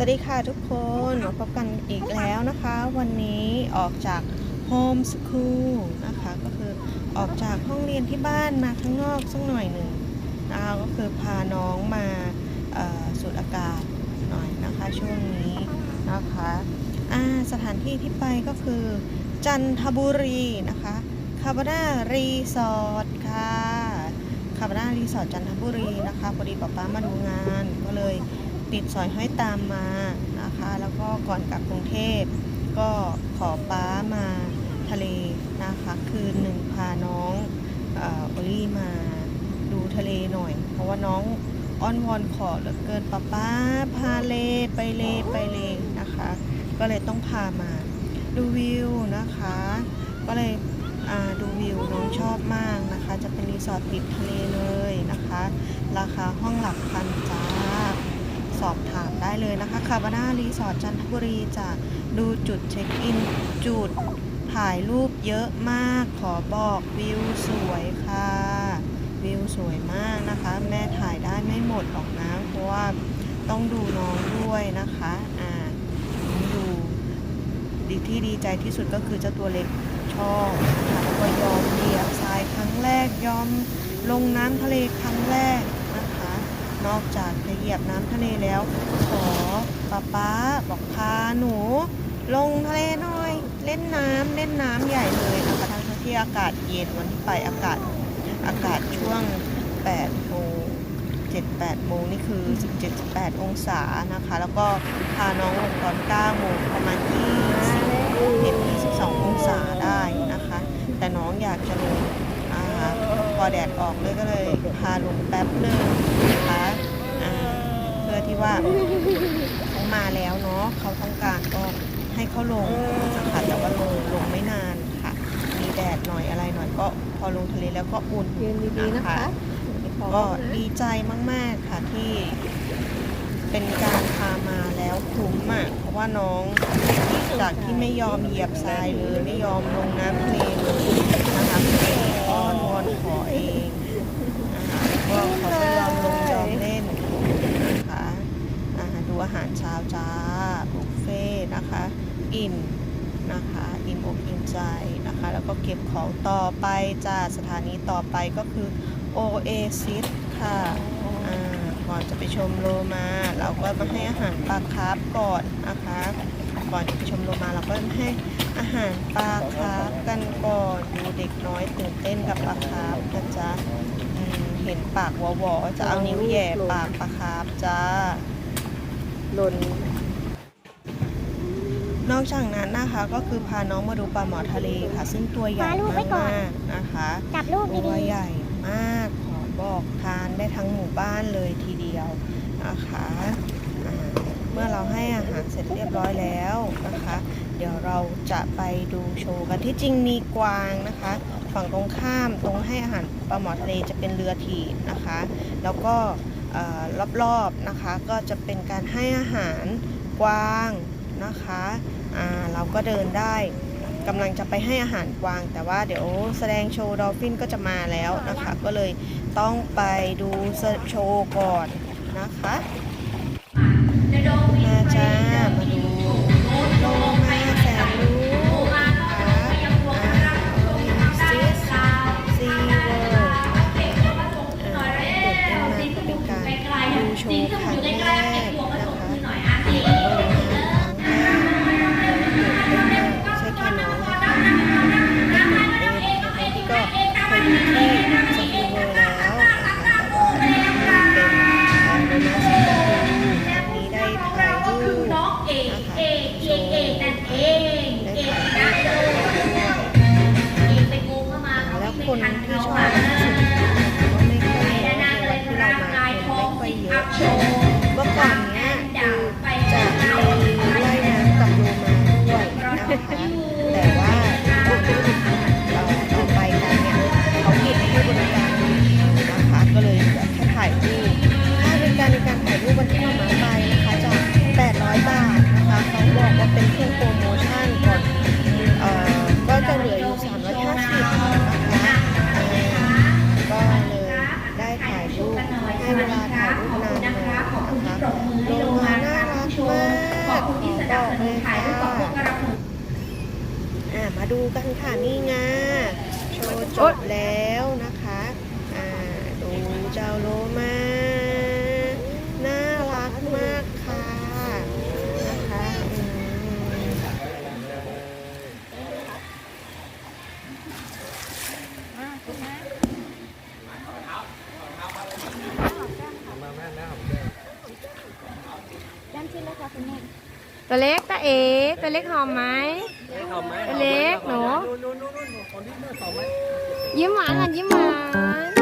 สวัสดีค่ะทุกคนมาพบกันอีกแล้วนะคะ วันนี้ออกจากโฮมสคูลนะคะ ก็คือออกจากห้องเรียนที่บ้านมาข้างนอกสักหน่อยหนึ่งนะคะก็คือพาน้องมาสูดอากาศหน่อยนะคะ ช่วงนี้นะคะอ่าสถานที่ที่ไปก็คือ จันทบุรีนะคะคาบานารีสอร์ทค่ะคาบานารีสอร์ทจันทบุรีนะคะพอดีป๊าป๊ามาดูงานก็เลย ติดสอยห้อยตามมานะคะ แล้วก็ก่อนกลับกรุงเทพก็ขอป้ามาทะเลนะคะคืนหนึ่งพาน้องเออลี่มาดูทะเลหน่อย เพราะว่าน้องอ้อนวอนขอเหลือเกินป้าป้าพาเลไปเลไปเลนะคะ ก็เลยต้องพามาดูวิวนะคะ ก็เลยดูวิวน้องชอบมากนะคะ จะเป็นรีสอร์ทติดทะเลเลยนะคะ ราคาห้องหลักพันจ้า สอบถามได้ เลยนะคะคาบานารีสอร์ทจันทบุรีจะดูจุดเช็คอิน จุดถ่ายรูปเยอะมากขอบอกวิวสวยค่ะ วิวสวยมากนะคะ แม่ถ่ายได้ไม่หมดหรอกนะเพราะว่าต้องดูน้องด้วยนะคะอ่าดูดีที่ดีใจที่สุดก็คือเจ้าตัวเล็กชอบนะคะแล้วก็ยอมเหยียบทรายครั้งแรกยอมลงน้ำทะเลครั้งแรก นอกจากจะเหยียบน้ำทะเลแล้ว ขอป้าป้าบอกพาหนู ลงทะเลหน่อย เล่นน้ำเล่นน้ำใหญ่เลยนะคะทั้งที่อากาศเย็นวันที่ไปอากาศอากาศช่วง8โมง7 8โมงนี่คือ 17 18 องศานะคะ แล้วก็พาน้องลงตอน9โมงประมาณ20เห็น22 องศาได้นะคะ แต่น้องอยากจะลงอพอแดดออกเลยก็เลยพาลงแป๊บหนึ่งนะคะอ่าเพื่อที่ ว่าเขามาแล้วเนาะเขาต้องการก็ให้เขาลงนะคะแต่ว่าลงลงไม่นานค่ะ มีแดดหน่อยอะไรหน่อยก็พอลงทะเลแล้วก็อุ่นยืนดีๆนะคะ ก็ดีใจมาก ๆ ค่ะที่เป็นการพามาแล้วคุ้มอะเพราะว่าน้องจากที่ไม่ยอมเหยียบทรายเลยไม่ยอมลงน้ำทะเลเลยนะคะอ้อนวอนขอเองนะคะก็เขาก็ยอมลงยอมเล่นนะคะ อาหารเช้าจ้าบุฟเฟ่ต์นะคะ อิ่มนะคะอิ่มอกอิ่มใจนะคะ แล้วก็เก็บของต่อไปจ้าสถานีต่อไปก็คือโอเอซิสค่ะก่อนจะไปชมโลมา เราก็มาให้อาหารปลาคาร์ฟก่อนนะคะ ก่อนจะไปชมโลมาเราก็ให้อาหารปลาคาร์ฟกันก่อนดูเด็กน้อยตื่นเต้นกับปลาคาร์ฟนะจ๊ะเห็นปากวอๆจะเอานิ้วแย่ปากปลาคาร์ฟจ้า ล่นนอกจากนั้นนะคะก็คือพาน้องมาดูปลาหมอทะเลค่ะ ซึ่งตัวใหญ่มาลูกไว้ก่อนมากๆนะคะจับลูกตัวดีใหญ่มากขอบอกทานได้ทั้งหมู่บ้านเลยทีเดียวนะคะอ่าเมื่อเราให้อาหารเสร็จเรียบร้อยแล้วนะคะ เดี๋ยวเราจะไปดูโชว์กันที่จริงมีกวางนะคะ ฝั่งตรงข้ามตรงให้อาหารปลาหมอทะเลจะเป็นเรือถีบนะคะ แล้วก็เอ่อ รอบๆนะคะ ก็จะเป็นการให้อาหารกวางนะคะอ่าเราก็เดินได้กำลังจะไปให้อาหารกวาง แต่ว่าเดี๋ยวแสดงโชว์ดอลฟินก็จะมาแล้วนะคะ ก็เลยต้องไปดูโชว์ก่อนนะคะมาจ้ามาดู เมื่อก่อนเนี้ยคือจะมีน้ำกับโลมาด้วยนะคะแต่ว่าพวกรกิเราเอาไปแล้เนี่ยเขาปิดให้บริการนะคะก็เลยแค่ถ่ายรูป ขอบอกเลยค่ะอ่ามาดูกันค่ะนี่ไงโชว์จบแล้วนะคะอ่าดูเจ้าโลมาน่ารักมากค่ะนะคะอืม ตัวเล็กตาเอ๋ตัวเล็กหอมไหมตัวเล็กหนูยิ้มหวานกันยิ้มหวาน